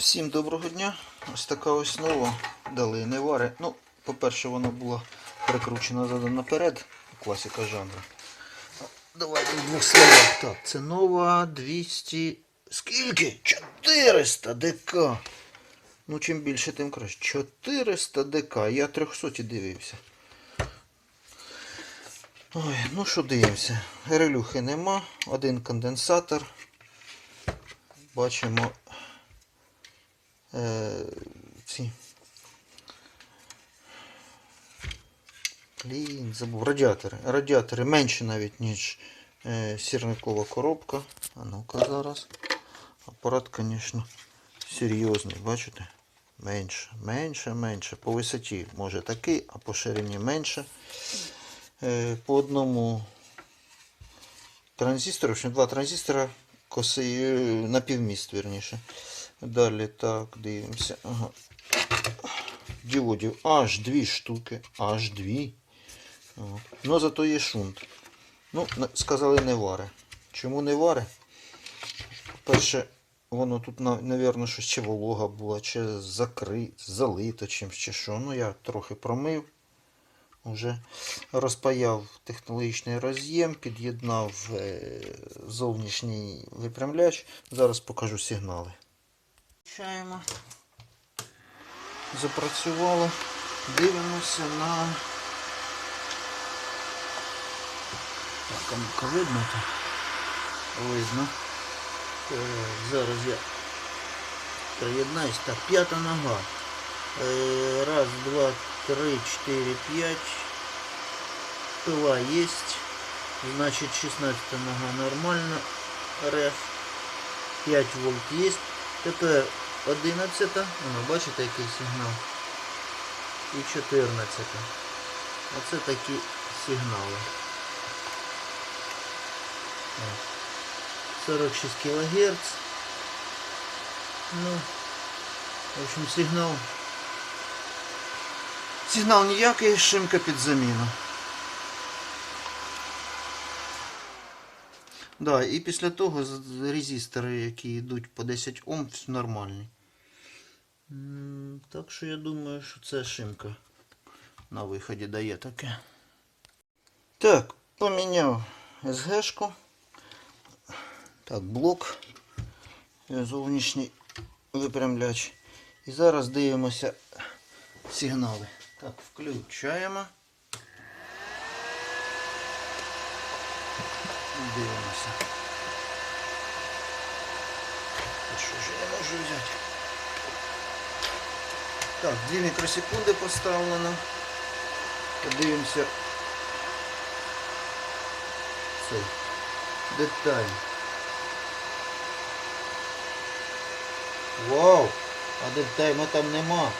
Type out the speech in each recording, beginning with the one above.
Всім доброго дня. Ось така ось нова дали не вари. Ну, по-перше, вона була прикручена задом наперед. Класика жанру. Давайте в двох словах. Так, це нова 200. Скільки? 400 ДК. Ну, чим більше, тим краще. 400 ДК. Я 300 дивився. Ой, ну що дивимося? Релюхи нема. Один конденсатор. Бачимо е. Блін, забув. Радіатори. Радіатори менші навіть, ніж е, сірникова коробка. А ну-ка зараз. Апарат, звісно, серйозний, бачите? Менше, менше, менше. По висоті може такий, а по ширині менше. Е, по одному транзистору, в два транзистора коси е, на півміст, вірніше. Далі так, дивимося. Ага. Діодів аж дві штуки. Аж дві. О. Ну, зато є шунт. Ну, сказали не вари. Чому не вари? Перше, воно тут, навірно, щось чи волога була, чи закри... залито чимось, чи що. Ну, я трохи промив. Уже розпаяв технологічний роз'єм, під'єднав е, зовнішній випрямляч. Зараз покажу сигнали. Включаємо. Запрацювало. Дивимося на. Так, а видно то? Видно. Так, зараз я приєднаюсь. Так, п'ята нога. Е, Раз, два, три, чотири, п'ять. Пила есть. Значит, 16 нога нормально. РФ. 5 вольт есть. Тепер 11. Воно, бачите, який сигнал. І 14. Оце такі сигнали. 46 кГц. Ну, в общем, сигнал. Сигнал ніякий, шимка під заміну. Да, і після того резистори, які йдуть по 10 Ом, всі нормальні. Так що я думаю, що це шимка на виході дає таке. Так, поміняв СГшку. Так, блок. Зовнішній випрямляч. І зараз дивимося сигнали. Так, включаємо. Дивимося. А що ж я можу взяти? Так, 2 мікросекунди поставлено. Подивимося. Цей. Деталь. Вау! А детайма там нема.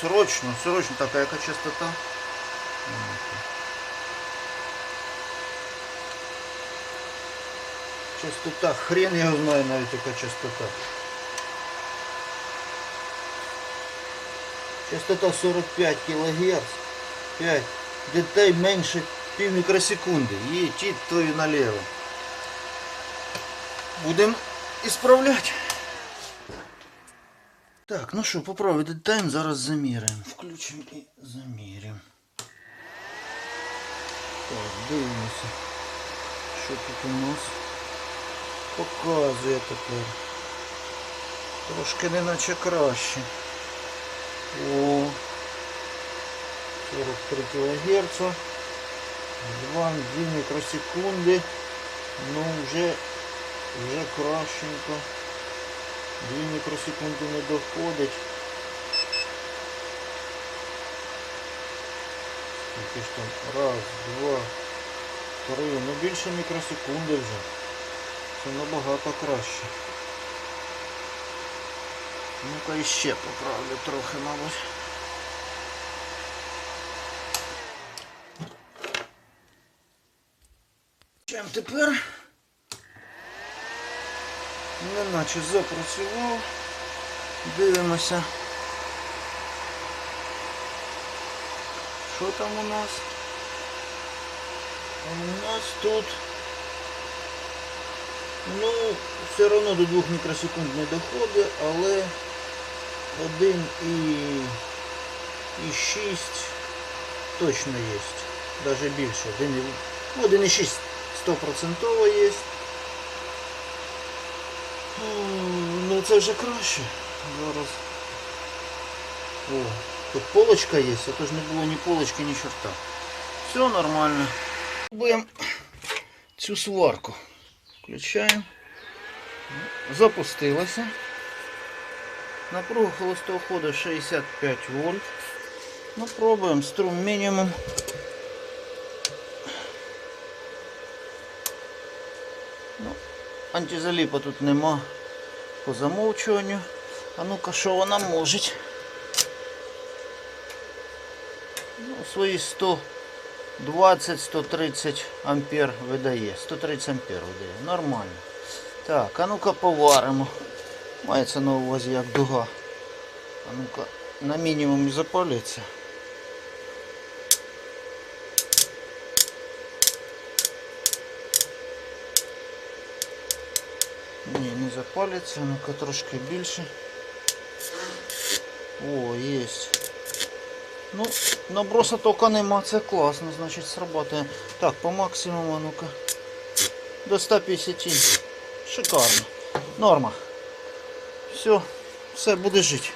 Срочно, срочно. Так, а яка частота? Хрен я знаю навіть яка частота. Частота 45 кГц. 5. Дітей менше пів мікросекунди. Є ті твою наліво. Будемо ісправляти. Так, ну що, поправити тайм, зараз заміряємо. Включимо і заміряємо. Так, дивимося. Що тут у нас? Показує тепер. Трошки не наче краще. О. 43 кГц. 2, 2 мікросекунди. Ну вже, вже кращенько. 2 мікросекунди не доходить. Скільки там? Раз, два, три. Ну більше мікросекунди вже. Це набагато краще. Ну-ка іще поправлю трохи, мабуть. Чим тепер? Неначе запрацював. Дивимося. Що там у нас? У нас тут Ну, все одно до 2 мікросекунд не доходить, але 1 і, і 6 точно є. Даже більше. 1 і, ну, 1,6 100% є. Ну це вже краще. Зараз. О, тут полочка є, а то ж не було ні полочки, ні чорта. Все нормально. Пробуємо цю сварку. Включаємо. Запустилася. Напруга холостого ходу 65 вольт. Ну, пробуємо струм мінімум. Ну, антизаліпа тут нема по замовчуванню. А ну-ка, що вона може? Ну, свої 120-130 ампер видає. 130 ампер видає. Нормально. Так, а ну-ка поваримо. Мається на увазі як дуга. А ну-ка на мінімумі запалюється. Ні, не запалиться, ну-ка трошки більше. О, єсть. Ну, наброса тока нема, це класно, значить срабатує. Так, по максимуму, ну-ка. До 150. Шикарно. Норма. Все, все, буде жити.